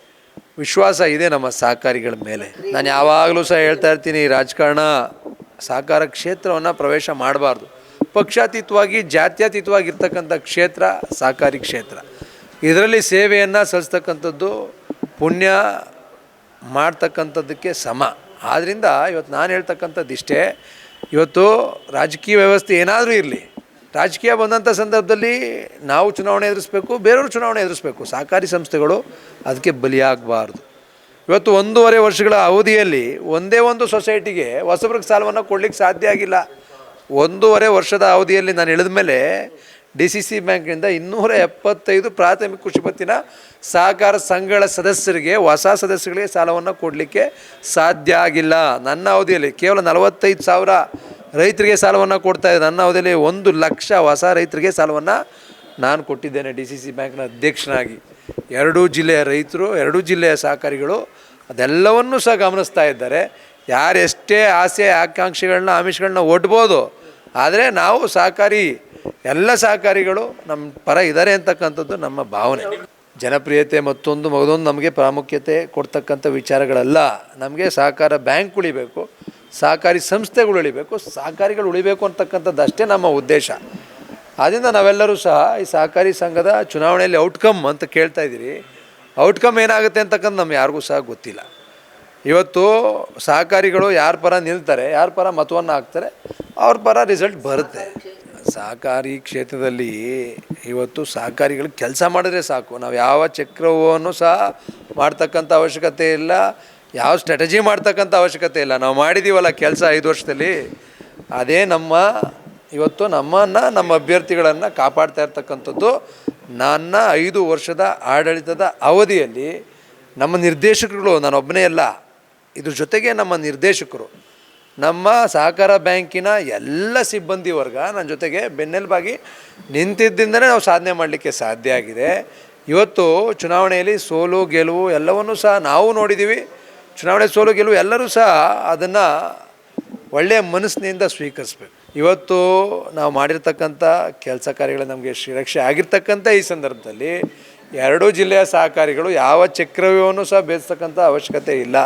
S1: ವಿಶ್ವಾಸ ಇದೆ ನಮ್ಮ ಸಹಕಾರಿಗಳ ಮೇಲೆ. ನಾನು ಯಾವಾಗಲೂ ಸಹ ಹೇಳ್ತಾ ಇರ್ತೀನಿ ರಾಜಕಾರಣ ಸಹಕಾರ ಕ್ಷೇತ್ರವನ್ನು ಪ್ರವೇಶ ಮಾಡಬಾರ್ದು. ಪಕ್ಷಾತೀತವಾಗಿ ಜಾತ್ಯತೀತವಾಗಿ ಇರ್ತಕ್ಕಂಥ ಕ್ಷೇತ್ರ ಸಹಕಾರಿ ಕ್ಷೇತ್ರ. ಇದರಲ್ಲಿ ಸೇವೆಯನ್ನು ಸಲ್ಲಿಸ್ತಕ್ಕಂಥದ್ದು ಪುಣ್ಯ ಮಾಡ್ತಕ್ಕಂಥದ್ದಕ್ಕೆ ಸಮ. ಆದ್ದರಿಂದ ಇವತ್ತು ನಾನು ಹೇಳ್ತಕ್ಕಂಥದ್ದು ಇಷ್ಟೇ ಇವತ್ತು ರಾಜಕೀಯ ವ್ಯವಸ್ಥೆ ಏನಾದರೂ ಇರಲಿ ರಾಜಕೀಯ ಬಂದಂಥ ಸಂದರ್ಭದಲ್ಲಿ ನಾವು ಚುನಾವಣೆ ಎದುರಿಸ್ಬೇಕು, ಬೇರೆಯವರು ಚುನಾವಣೆ ಎದುರಿಸಬೇಕು. ಸಹಕಾರಿ ಸಂಸ್ಥೆಗಳು ಅದಕ್ಕೆ ಬಲಿಯಾಗಬಾರ್ದು. ಇವತ್ತು ಒಂದೂವರೆ ವರ್ಷಗಳ ಅವಧಿಯಲ್ಲಿ ಒಂದೇ ಒಂದು ಸೊಸೈಟಿಗೆ ಹೊಸಬ್ರಿಗೆ ಸಾಲವನ್ನು ಕೊಡ್ಲಿಕ್ಕೆ ಸಾಧ್ಯ ಆಗಿಲ್ಲ. ಒಂದೂವರೆ ವರ್ಷದ ಅವಧಿಯಲ್ಲಿ ನಾನು ಇಳಿದ ಮೇಲೆ ಡಿ ಸಿ ಸಿ ಬ್ಯಾಂಕ್ನಿಂದ ಇನ್ನೂರ ಎಪ್ಪತ್ತೈದು ಪ್ರಾಥಮಿಕ ಕೃಷಿ ಪತ್ತಿನ ಸಹಕಾರ ಸಂಘಗಳ ಸದಸ್ಯರಿಗೆ, ಹೊಸ ಸದಸ್ಯರಿಗೆ ಸಾಲವನ್ನು ಕೊಡಲಿಕ್ಕೆ ಸಾಧ್ಯ ಆಗಿಲ್ಲ. ನನ್ನ ಅವಧಿಯಲ್ಲಿ ಕೇವಲ ನಲವತ್ತೈದು ಸಾವಿರ ರೈತರಿಗೆ ಸಾಲವನ್ನು ಕೊಡ್ತಾ ಇದೆ. ನನ್ನ ಅವಧಿಯಲ್ಲಿ ಒಂದು ಲಕ್ಷ ಹೊಸ ರೈತರಿಗೆ ಸಾಲವನ್ನು ನಾನು ಕೊಟ್ಟಿದ್ದೇನೆ ಡಿ ಸಿ ಸಿ ಬ್ಯಾಂಕ್ನ ಅಧ್ಯಕ್ಷನಾಗಿ. ಎರಡೂ ಜಿಲ್ಲೆಯ ರೈತರು, ಎರಡೂ ಜಿಲ್ಲೆಯ ಸಹಕಾರಿಗಳು ಅದೆಲ್ಲವನ್ನೂ ಸಹ ಗಮನಿಸ್ತಾ ಇದ್ದಾರೆ. ಯಾರು ಆಸೆ, ಆಕಾಂಕ್ಷೆಗಳನ್ನ, ಆಮಿಷಗಳನ್ನ ಒಡ್ಬೋದು, ಆದರೆ ನಾವು ಸಹಕಾರಿ ಎಲ್ಲ ಸಹಕಾರಿಗಳು ನಮ್ಮ ಪರ ಇದ್ದಾರೆ ಅಂತಕ್ಕಂಥದ್ದು ನಮ್ಮ ಭಾವನೆ. ಜನಪ್ರಿಯತೆ ಮತ್ತೊಂದು ಮಗದೊಂದು ನಮಗೆ ಪ್ರಾಮುಖ್ಯತೆ ಕೊಡ್ತಕ್ಕಂಥ ವಿಚಾರಗಳಲ್ಲ. ನಮಗೆ ಸಹಕಾರ ಬ್ಯಾಂಕ್ ಉಳಿಬೇಕು, ಸಹಕಾರಿ ಸಂಸ್ಥೆಗಳು ಉಳಿಬೇಕು, ಸಹಕಾರಿಗಳು ಉಳಿಬೇಕು ಅಂತಕ್ಕಂಥದ್ದು ಅಷ್ಟೇ ನಮ್ಮ ಉದ್ದೇಶ. ಆದ್ದರಿಂದ ನಾವೆಲ್ಲರೂ ಸಹ ಈ ಸಹಕಾರಿ ಸಂಘದ ಚುನಾವಣೆಯಲ್ಲಿ ಔಟ್ಕಮ್ ಅಂತ ಕೇಳ್ತಾ ಇದ್ದೀರಿ. ಔಟ್ಕಮ್ ಏನಾಗುತ್ತೆ ಅಂತಕ್ಕಂಥ ನಮ್ಗೆ ಯಾರಿಗೂ ಸಹ ಗೊತ್ತಿಲ್ಲ. ಇವತ್ತು ಸಹಕಾರಿಗಳು ಯಾರ ಪರ ನಿಲ್ತಾರೆ, ಯಾರ ಪರ ಮತವನ್ನು ಹಾಕ್ತಾರೆ, ಅವ್ರ ಪರ ರಿಸಲ್ಟ್ ಬರುತ್ತೆ. ಸಹಕಾರಿ ಕ್ಷೇತ್ರದಲ್ಲಿ ಇವತ್ತು ಸಹಕಾರಿಗಳು ಕೆಲಸ ಮಾಡಿದ್ರೆ ಸಾಕು. ನಾವು ಯಾವ ಚಕ್ರವನ್ನು ಸಹ ಮಾಡ್ತಕ್ಕಂಥ ಅವಶ್ಯಕತೆ ಇಲ್ಲ. ಯಾವ ಸ್ಟ್ರಾಟಜಿ ಮಾಡ್ತಕ್ಕಂಥ ಅವಶ್ಯಕತೆ ಇಲ್ಲ. ನಾವು ಮಾಡಿದ್ದೀವಲ್ಲ ಕೆಲಸ ಐದು ವರ್ಷದಲ್ಲಿ. ಅದೇ ನಮ್ಮ ಇವತ್ತು ನಮ್ಮನ್ನು, ನಮ್ಮ ಅಭ್ಯರ್ಥಿಗಳನ್ನು ಕಾಪಾಡ್ತಾ ಇರ್ತಕ್ಕಂಥದ್ದು ನನ್ನ ಐದು ವರ್ಷದ ಆಡಳಿತದ ಅವಧಿಯಲ್ಲಿ ನಮ್ಮ ನಿರ್ದೇಶಕರುಗಳು, ನಾನೊಬ್ಬನೇ ಅಲ್ಲ, ಇದ್ರ ಜೊತೆಗೆ ನಮ್ಮ ನಿರ್ದೇಶಕರು ನಮ್ಮ ಸಹಕಾರ ಬ್ಯಾಂಕಿನ ಎಲ್ಲ ಸಿಬ್ಬಂದಿ ವರ್ಗ ನನ್ನ ಜೊತೆಗೆ ಬೆನ್ನೆಲುಬಾಗಿ ನಿಂತಿದ್ದರಿಂದಲೇ ನಾವು ಸಾಧನೆ ಮಾಡಲಿಕ್ಕೆ ಸಾಧ್ಯ ಆಗಿದೆ. ಇವತ್ತು ಚುನಾವಣೆಯಲ್ಲಿ ಸೋಲು, ಗೆಲುವು ಎಲ್ಲವನ್ನೂ ಸಹ ನಾವು ನೋಡಿದ್ದೀವಿ. ಚುನಾವಣೆ ಸೋಲು, ಗೆಲುವು ಎಲ್ಲರೂ ಸಹ ಅದನ್ನು ಒಳ್ಳೆಯ ಮನಸ್ಸಿನಿಂದ ಸ್ವೀಕರಿಸ್ಬೇಕು. ಇವತ್ತು ನಾವು ಮಾಡಿರ್ತಕ್ಕಂಥ ಕೆಲಸ ಕಾರ್ಯಗಳು ನಮಗೆ ಶ್ರೀರಕ್ಷೆ ಆಗಿರ್ತಕ್ಕಂಥ ಈ ಸಂದರ್ಭದಲ್ಲಿ ಎರಡೂ ಜಿಲ್ಲೆಯ ಸಹಕಾರಿಗಳು ಯಾವ ಚಕ್ರವ್ಯೂಹವನ್ನು ಸಹ ಬೇಯಿಸ್ತಕ್ಕಂಥ ಅವಶ್ಯಕತೆ ಇಲ್ಲ.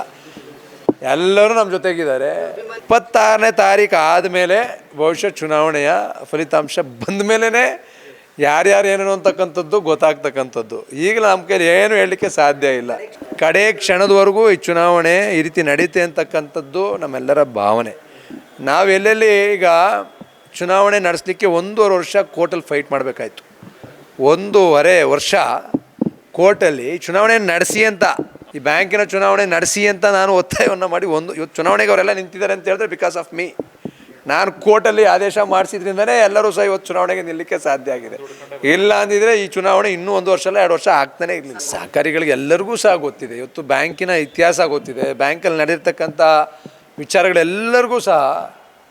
S1: ಎಲ್ಲರೂ ನಮ್ಮ ಜೊತೆಗಿದ್ದಾರೆ. ಇಪ್ಪತ್ತಾರನೇ ತಾರೀಕು ಆದಮೇಲೆ ಬಹುಶಃ ಚುನಾವಣೆಯ ಫಲಿತಾಂಶ ಬಂದ ಮೇಲೇ ಯಾರ್ಯಾರು ಏನೇನು ಅಂತಕ್ಕಂಥದ್ದು ಗೊತ್ತಾಗ್ತಕ್ಕಂಥದ್ದು. ಈಗ ನಮ್ಮ ಕೈಲಿ ಏನು ಹೇಳಲಿಕ್ಕೆ ಸಾಧ್ಯ ಇಲ್ಲ. ಕಡೆ ಕ್ಷಣದವರೆಗೂ ಈ ಚುನಾವಣೆ ಈ ರೀತಿ ನಡೀತೆ ಅಂತಕ್ಕಂಥದ್ದು ನಮ್ಮೆಲ್ಲರ ಭಾವನೆ. ನಾವು ಎಲ್ಲೆಲ್ಲಿ ಈಗ ಚುನಾವಣೆ ನಡೆಸಲಿಕ್ಕೆ ಒಂದೂವರೆ ವರ್ಷ ಕೋರ್ಟಲ್ಲಿ ಫೈಟ್ ಮಾಡಬೇಕಾಯ್ತು. ಒಂದೂವರೆ ವರ್ಷ ಕೋರ್ಟಲ್ಲಿ ಚುನಾವಣೆ ನಡೆಸಿ ಅಂತ ಈ ಬ್ಯಾಂಕಿನ ಚುನಾವಣೆ ನಡೆಸಿ ಅಂತ ನಾನು ಒತ್ತಾಯವನ್ನು ಮಾಡಿ ಒಂದು ಇವತ್ತು ಚುನಾವಣೆಗೆ ಅವರೆಲ್ಲ ನಿಂತಿದ್ದಾರೆ ಅಂತ ಹೇಳಿದ್ರೆ ಬಿಕಾಸ್ ಆಫ್ ಮೀ ನಾನು ಕೋರ್ಟಲ್ಲಿ ಆದೇಶ ಮಾಡಿಸಿದ್ರಿಂದನೇ ಎಲ್ಲರೂ ಸಹ ಇವತ್ತು ಚುನಾವಣೆಗೆ ನಿಲ್ಲಕ್ಕೆ ಸಾಧ್ಯ ಆಗಿದೆ. ಇಲ್ಲ ಅಂದಿದ್ರೆ ಈ ಚುನಾವಣೆ ಇನ್ನೂ ಒಂದು ವರ್ಷ ಅಲ್ಲ ಎರಡು ವರ್ಷ ಆಗ್ತಾನೆ ಇರಲಿಲ್ಲ ಸಹಕಾರಿಗಳಿಗೆ ಎಲ್ಲರಿಗೂ ಸಹ ಗೊತ್ತಿದೆ. ಇವತ್ತು ಬ್ಯಾಂಕಿನ ಇತಿಹಾಸ ಗೊತ್ತಿದೆ. ಬ್ಯಾಂಕಲ್ಲಿ ನಡೆದಿರ್ತಕ್ಕಂಥ ವಿಚಾರಗಳೆಲ್ಲರಿಗೂ ಸಹ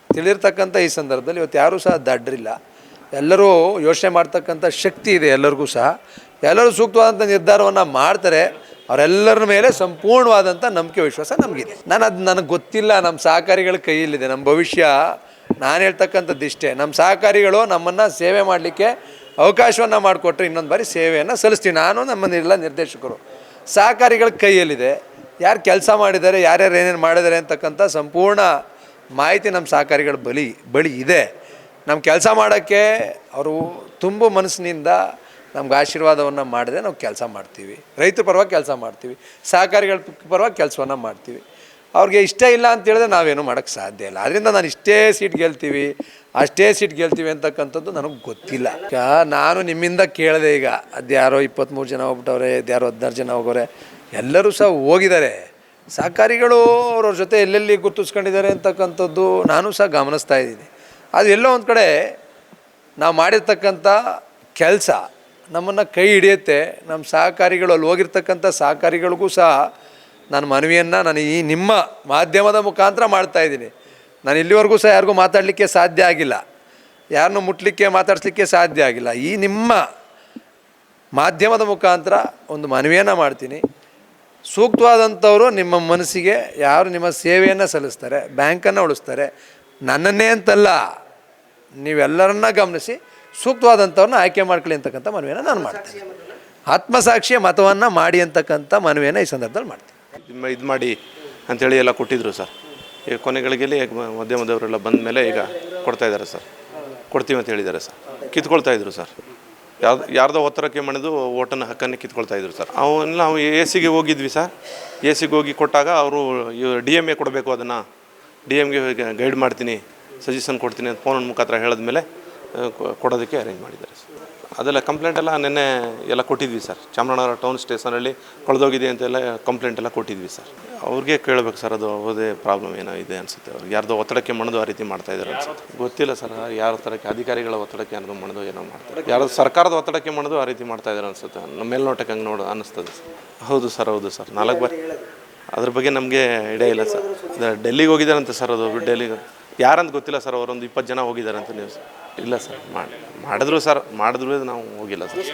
S1: ತಿಳಿರ್ತಕ್ಕಂಥ ಈ ಸಂದರ್ಭದಲ್ಲಿ ಇವತ್ತು ಯಾರೂ ಸಹ ದಡ್ರಿಲ್ಲ. ಎಲ್ಲರೂ ಯೋಚನೆ ಮಾಡ್ತಕ್ಕಂಥ ಶಕ್ತಿ ಇದೆ ಎಲ್ಲರಿಗೂ ಸಹ. ಎಲ್ಲರೂ ಸೂಕ್ತವಾದಂಥ ನಿರ್ಧಾರವನ್ನು ಮಾಡ್ತಾರೆ. ಅವರೆಲ್ಲರ ಮೇಲೆ ಸಂಪೂರ್ಣವಾದಂಥ ನಂಬಿಕೆ ವಿಶ್ವಾಸ ನಮಗಿದೆ. ನಾನು ಅದು ನನಗೆ ಗೊತ್ತಿಲ್ಲ ನಮ್ಮ ಸಹಕಾರಿಗಳ ಕೈಯಲ್ಲಿದೆ ನಮ್ಮ ಭವಿಷ್ಯ. ನಾನು ಹೇಳ್ತಕ್ಕಂಥದ್ದು ಇಷ್ಟೇ ನಮ್ಮ ಸಹಕಾರಿಗಳು ನಮ್ಮನ್ನು ಸೇವೆ ಮಾಡಲಿಕ್ಕೆ ಅವಕಾಶವನ್ನು ಮಾಡಿಕೊಟ್ರೆ ಇನ್ನೊಂದು ಬಾರಿ ಸೇವೆಯನ್ನು ಸಲ್ಲಿಸ್ತೀವಿ. ನಾನು ನಮ್ಮನ್ನೆಲ್ಲ ನಿರ್ದೇಶಕರು. ಸಹಕಾರಿಗಳ ಕೈಯಲ್ಲಿದೆ. ಯಾರು ಕೆಲಸ ಮಾಡಿದ್ದಾರೆ, ಯಾರ್ಯಾರು ಏನೇನು ಮಾಡಿದ್ದಾರೆ ಅಂತಕ್ಕಂಥ ಸಂಪೂರ್ಣ ಮಾಹಿತಿ ನಮ್ಮ ಸಹಕಾರಿಗಳ ಬಳಿ ಬಳಿ ಇದೆ. ನಮ್ಮ ಕೆಲಸ ಮಾಡೋಕ್ಕೆ ಅವರು ತುಂಬ ಮನಸ್ಸಿನಿಂದ ನಮ್ಗೆ ಆಶೀರ್ವಾದವನ್ನು ಮಾಡಿದ್ರೆ ನಾವು ಕೆಲಸ ಮಾಡ್ತೀವಿ. ರೈತರ ಪರವಾಗಿ ಕೆಲಸ ಮಾಡ್ತೀವಿ. ಸಹಕಾರಿಗಳ ಪರವಾಗಿ ಕೆಲಸವನ್ನು ಮಾಡ್ತೀವಿ. ಅವ್ರಿಗೆ ಇಷ್ಟ ಇಲ್ಲ ಅಂತ ಹೇಳಿದ್ರೆ ನಾವೇನು ಮಾಡೋಕ್ಕೆ ಸಾಧ್ಯ ಇಲ್ಲ. ಅದರಿಂದ ನಾನು ಇಷ್ಟೇ ಸೀಟ್ ಗೆಲ್ತೀವಿ. ಅಷ್ಟೇ ಸೀಟ್ ಗೆಲ್ತೀವಿ ಅಂತಕ್ಕಂಥದ್ದು ನನಗೆ ಗೊತ್ತಿಲ್ಲ. ನಾನು ನಿಮ್ಮಿಂದ ಕೇಳಿದೆ ಈಗ. ಅದ್ಯಾರೋ ಇಪ್ಪತ್ತ್ಮೂರು ಜನ ಹೋಗ್ಬಿಟ್ಟವ್ರೆ ಅದ್ಯಾರೋ ಹದಿನಾರು ಜನ ಹೋಗೋರೆ. ಎಲ್ಲರೂ ಸಹ ಹೋಗಿದ್ದಾರೆ. ಸಹಕಾರಿಗಳು ಅವ್ರವ್ರ ಜೊತೆ ಎಲ್ಲೆಲ್ಲಿ ಗುರುತಿಸ್ಕೊಂಡಿದ್ದಾರೆ ಅಂತಕ್ಕಂಥದ್ದು ನಾನು ಸಹ ಗಮನಿಸ್ತಾ ಇದ್ದೀನಿ. ಅದು ಎಲ್ಲೋ ಒಂದು ಕಡೆ ನಾವು ಮಾಡಿರ್ತಕ್ಕಂಥ ಕೆಲಸ ನಮ್ಮನ್ನು ಕೈ ಹಿಡಿಯುತ್ತೆ. ನಮ್ಮ ಸಹಕಾರಿಗಳು ಅಲ್ಲಿ ಹೋಗಿರ್ತಕ್ಕಂಥ ಸಹಕಾರಿಗಳಿಗೂ ಸಹ ನಾನು ಮನವಿಯನ್ನು ನಾನು ಈ ನಿಮ್ಮ ಮಾಧ್ಯಮದ ಮುಖಾಂತರ ಮಾಡ್ತಾಯಿದ್ದೀನಿ ನಾನು ಇಲ್ಲಿವರೆಗೂ ಸಹ ಯಾರಿಗೂ ಮಾತಾಡಲಿಕ್ಕೆ ಸಾಧ್ಯ ಆಗಿಲ್ಲ. ಯಾರನ್ನೂ ಮುಟ್ಲಿಕ್ಕೆ ಮಾತಾಡಿಸ್ಲಿಕ್ಕೆ ಸಾಧ್ಯ ಆಗಿಲ್ಲ. ಈ ನಿಮ್ಮ ಮಾಧ್ಯಮದ ಮುಖಾಂತರ ಒಂದು ಮನವಿಯನ್ನು ಮಾಡ್ತೀನಿ. ಸೂಕ್ತವಾದಂಥವರು ನಿಮ್ಮ ಮನಸ್ಸಿಗೆ ಯಾರು ನಿಮ್ಮ ಸೇವೆಯನ್ನು ಸಲ್ಲಿಸ್ತಾರೆ, ಬ್ಯಾಂಕನ್ನು ಉಳಿಸ್ತಾರೆ. ನನ್ನನ್ನೇ ಅಂತಲ್ಲ, ನೀವೆಲ್ಲರನ್ನ ಗಮನಿಸಿ ಸೂಕ್ತವಾದಂಥವ್ರನ್ನ ಆಯ್ಕೆ ಮಾಡ್ಕೊಳ್ಳಿ ಅಂತಕ್ಕಂಥ ಮನವಿಯನ್ನು ನಾನು ಮಾಡ್ತೀನಿ. ಆತ್ಮಸಾಕ್ಷಿಯ ಮತವನ್ನು ಮಾಡಿ ಅಂತಕ್ಕಂಥ ಮನವಿಯನ್ನು ಈ ಸಂದರ್ಭದಲ್ಲಿ ಮಾಡ್ತೀನಿ.
S2: ಇದು ಮಾಡಿ ಅಂಥೇಳಿ ಎಲ್ಲ ಕೊಟ್ಟಿದ್ರು ಸರ್. ಈಗ ಕೊನೆಗಳಿಗೆಲ್ಲಿ ಮಧ್ಯಮದವರೆಲ್ಲ ಬಂದ ಮೇಲೆ ಈಗ ಕೊಡ್ತಾ ಇದ್ದಾರೆ ಸರ್. ಕೊಡ್ತೀವಿ ಅಂತ ಹೇಳಿದ್ದಾರೆ ಸರ್. ಕಿತ್ಕೊಳ್ತಾ ಇದ್ರು ಸರ್. ಯಾವ್ದು, ಯಾರ್ದೋ ಒತ್ತಡಕ್ಕೆ ಮಣಿದು ಓಟನ್ನು ಹಕ್ಕನ್ನು ಕಿತ್ಕೊಳ್ತಾ ಇದ್ರು ಸರ್. ಅವನ್ನ ನಾವು ಎ ಸಿಗೆ ಹೋಗಿದ್ವಿ ಸರ್. ಎ ಸಿಗೆ ಹೋಗಿ ಕೊಟ್ಟಾಗ ಅವರು ಡಿ ಎಂ ಎ ಕೊಡಬೇಕು ಅದನ್ನು. ಡಿ ಎಮ್ಗೆ ಗೈಡ್ ಮಾಡ್ತೀನಿ, ಸಜೆಷನ್ ಕೊಡ್ತೀನಿ ಅಂತ ಫೋನ್ ಮುಖಾಂತರ ಹೇಳಿದ್ಮೇಲೆ ಕೊಡೋದಕ್ಕೆ ಅರೇಂಜ್ ಮಾಡಿದ್ದಾರೆ ಸರ್. ಅದೆಲ್ಲ ಕಂಪ್ಲೇಂಟ್ ಎಲ್ಲ ನಿನ್ನೆ ಎಲ್ಲ ಕೊಟ್ಟಿದ್ವಿ ಸರ್. ಚಾಮರಾಜನಗರ ಟೌನ್ ಸ್ಟೇಷನಲ್ಲಿ ಕಳೆದೋಗಿದೆ ಅಂತೆಲ್ಲ ಕಂಪ್ಲೇಂಟ್ ಎಲ್ಲ ಕೊಟ್ಟಿದ್ವಿ ಸರ್. ಅವ್ರಿಗೆ ಕೇಳಬೇಕು ಸರ್, ಅದು ಅವ್ರದೇ ಪ್ರಾಬ್ಲಮ್ ಏನೋ ಇದೆ ಅನಿಸುತ್ತೆ ಅವ್ರಿಗೆ. ಯಾರ್ದೋ ಒತ್ತಡಕ್ಕೆ ಮಣದು ಆ ರೀತಿ ಮಾಡ್ತಾ ಇದ್ದಾರೆ ಅನ್ಸುತ್ತೆ. ಗೊತ್ತಿಲ್ಲ ಸರ್, ಯಾರ ಒತ್ತಡಕ್ಕೆ, ಅಧಿಕಾರಿಗಳ ಒತ್ತಡಕ್ಕೆ ಯಾರ್ದೋ ಮಣದು ಏನೋ ಮಾಡ್ತಾರೆ ಯಾರೋ ಸರ್ಕಾರದ ಒತ್ತಡಕ್ಕೆ ಮಣದು ಆ ರೀತಿ ಮಾಡ್ತಾ ಇದ್ದಾರೆ ಅನ್ಸುತ್ತೆ. ನಮ್ಮ ಮೇಲ್ನೋಟಕ್ಕೆ ಹಂಗೆ ನೋಡು, ಅನ್ನಿಸ್ತದೆ ಹೌದು ಸರ್ ಹೌದು ಸರ್. ನಾಲ್ಕು ಬಾರಿ ಅದ್ರ ಬಗ್ಗೆ ನಮಗೆ ಇಡೇ ಇಲ್ಲ ಸರ್. ಡೆಲ್ಲಿಗೆ ಹೋಗಿದ್ದಾರಂತೆ ಸರ್ ಅದು ಡೆಲ್ಲಿಗೆ ಯಾರಂತ ಗೊತ್ತಿಲ್ಲ ಸರ್, ಅವರೊಂದು ಇಪ್ಪತ್ತು ಜನ ಹೋಗಿದ್ದಾರೆ ಅಂತ ನೀವು ಇಲ್ಲ ಸರ್ ಮಾಡಿ ಮಾಡಿದ್ರು ಸರ್, ಮಾಡಿದ್ರು ನಾವು ಹೋಗಿಲ್ಲ ಸರ್.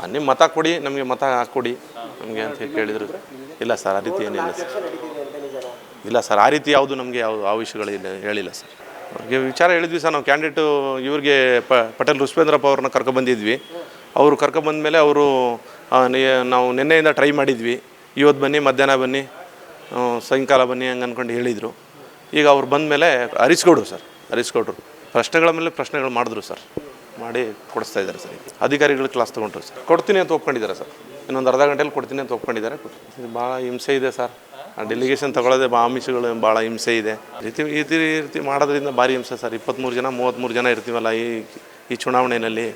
S2: ಮೊನ್ನೆ ಮತ ಕೊಡಿ, ನಮಗೆ ಮತ ಹಾಕ್ಕೊಡಿ ನಮಗೆ ಅಂತ ಕೇಳಿದ್ರು. ಇಲ್ಲ ಸರ್, ಆ ರೀತಿ ಏನಿಲ್ಲ ಸರ್. ಇಲ್ಲ ಸರ್, ಆ ರೀತಿ ಯಾವುದು ನಮಗೆ ಯಾವ, ಆ ವಿಷಯಗಳು ಇಲ್ಲ, ಹೇಳಿಲ್ಲ ಸರ್. ಅವ್ರಿಗೆ ವಿಚಾರ ಹೇಳಿದ್ವಿ ಸರ್, ನಾವು ಕ್ಯಾಂಡಿಡೇಟು ಇವ್ರಿಗೆ ಪ, ಪಟೇಲ್ ರುಷ್ಪೇಂದ್ರಪ್ಪ ಅವ್ರನ್ನ ಕರ್ಕೊಬಂದಿದ್ವಿ ಅವರು ಕರ್ಕೊಬಂದ ಮೇಲೆ ಅವರು ನಾವು ನಿನ್ನೆಯಿಂದ ಟ್ರೈ ಮಾಡಿದ್ವಿ. ಇವತ್ತು ಬನ್ನಿ, ಮಧ್ಯಾಹ್ನ ಬನ್ನಿ ಸಾಯಂಕಾಲ ಬನ್ನಿ ಹಂಗೆ ಅಂದ್ಕೊಂಡು ಹೇಳಿದರು. ಈಗ ಅವ್ರು ಬಂದ ಮೇಲೆ ಹರಿಸ್ಕೊಡ್ರು ಸರ್ ಹರಿಸ್ಕೊಡ್ರು ಪ್ರಶ್ನೆಗಳ ಮೇಲೆ ಪ್ರಶ್ನೆಗಳು ಮಾಡಿದ್ರು ಸರ್. ಮಾಡಿ ಕೊಡಿಸ್ತಾ ಇದ್ದಾರೆ ಸರ್. ಅಧಿಕಾರಿಗಳು ಕ್ಲಾಸ್ ತೊಗೊಂಡ್ರು ಸರ್. ಕೊಡ್ತೀನಿ ಅಂತ ಒಪ್ಕೊಂಡಿದ್ದಾರೆ ಸರ್. ಇನ್ನೊಂದು ಅರ್ಧ ಗಂಟೆಯಲ್ಲಿ ಕೊಡ್ತೀನಿ ಅಂತ ಒಪ್ಕೊಂಡಿದ್ದಾರೆ. ಭಾಳ ಹಿಂಸೆ ಇದೆ ಸರ್. ಆ ಡೆಲಿಗೇಷನ್ ತಗೊಳ್ಳೋದೇ ಆಮಿಷಗಳು ಭಾಳ ಹಿಂಸೆ ಇದೆ. ರೀತಿ ಈ ರೀತಿ ಮಾಡೋದ್ರಿಂದ ಭಾರಿ ಹಿಂಸೆ ಸರ್. ಇಪ್ಪತ್ತ್ಮೂರು ಜನ ಮೂವತ್ತ್ಮೂರು ಜನ ಇರ್ತೀವಲ್ಲ ಈ ಈ ಚುನಾವಣೆಯಲ್ಲಿ.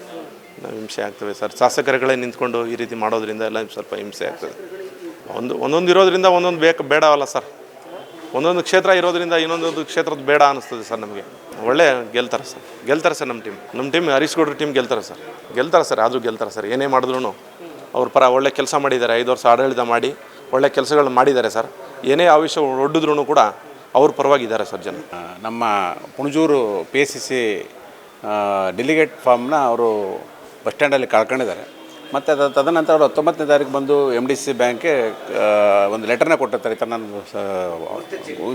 S2: ನಾವು ಹಿಂಸೆ ಆಗ್ತವೆ ಸರ್. ಶಾಸಕರುಗಳೇ ನಿಂತ್ಕೊಂಡು ಈ ರೀತಿ ಮಾಡೋದ್ರಿಂದ ಎಲ್ಲ ಸ್ವಲ್ಪ ಹಿಂಸೆ ಆಗ್ತದೆ. ಒಂದು ಒಂದೊಂದು ಇರೋದ್ರಿಂದ ಒಂದೊಂದು ಬೇಕು ಬೇಡವಲ್ಲ ಸರ್. ಒಂದೊಂದು ಕ್ಷೇತ್ರ ಇರೋದ್ರಿಂದ ಇನ್ನೊಂದೊಂದು ಕ್ಷೇತ್ರದ ಬೇಡ ಅನಿಸ್ತದೆ ಸರ್ ನಮಗೆ. ಒಳ್ಳೆ ಗೆಲ್ತಾರೆ ಸರ್. ಗೆಲ್ತಾರೆ ಸರ್ ನಮ್ಮ ಟೀಮ್ ನಮ್ಮ ಟೀಮ್ ಹರಿಸ್ಕೊಡ್ರಿ ಟೀಮ್ ಗೆಲ್ತಾರೆ ಸರ್. ಗೆಲ್ತಾರೆ ಸರ್, ಆದರೂ ಗೆಲ್ತಾರೆ ಸರ್. ಏನೇ ಮಾಡಿದ್ರು ಅವ್ರ ಪರ ಒಳ್ಳೆ ಕೆಲಸ ಮಾಡಿದ್ದಾರೆ. ಐದು ವರ್ಷ ಆಡಳಿತ ಮಾಡಿ ಒಳ್ಳೆ ಕೆಲಸಗಳು ಮಾಡಿದ್ದಾರೆ ಸರ್. ಏನೇ ಆವಿಷ್ಯ ಒಡ್ಡಿದ್ರು ಕೂಡ ಅವ್ರ ಪರವಾಗಿದ್ದಾರೆ ಸರ್ ಜನ.
S3: ನಮ್ಮ Punajuru P S C C delegate ಫಾರ್ಮ್ನ ಅವರು ಬಸ್ ಸ್ಟ್ಯಾಂಡಲ್ಲಿ ಕಳ್ಕೊಂಡಿದ್ದಾರೆ. ಮತ್ತು ಅದು ತದನಂತರ ಅವರು ಹತ್ತೊಂಬತ್ತನೇ ತಾರೀಕು ಬಂದು ಎಂ ಡಿ ಸಿ ಬ್ಯಾಂಕ್ಗೆ ಒಂದು ಲೆಟರ್ನ ಕೊಟ್ಟಿರ್ತಾರೆ. ಈ ಥರ ನಾನು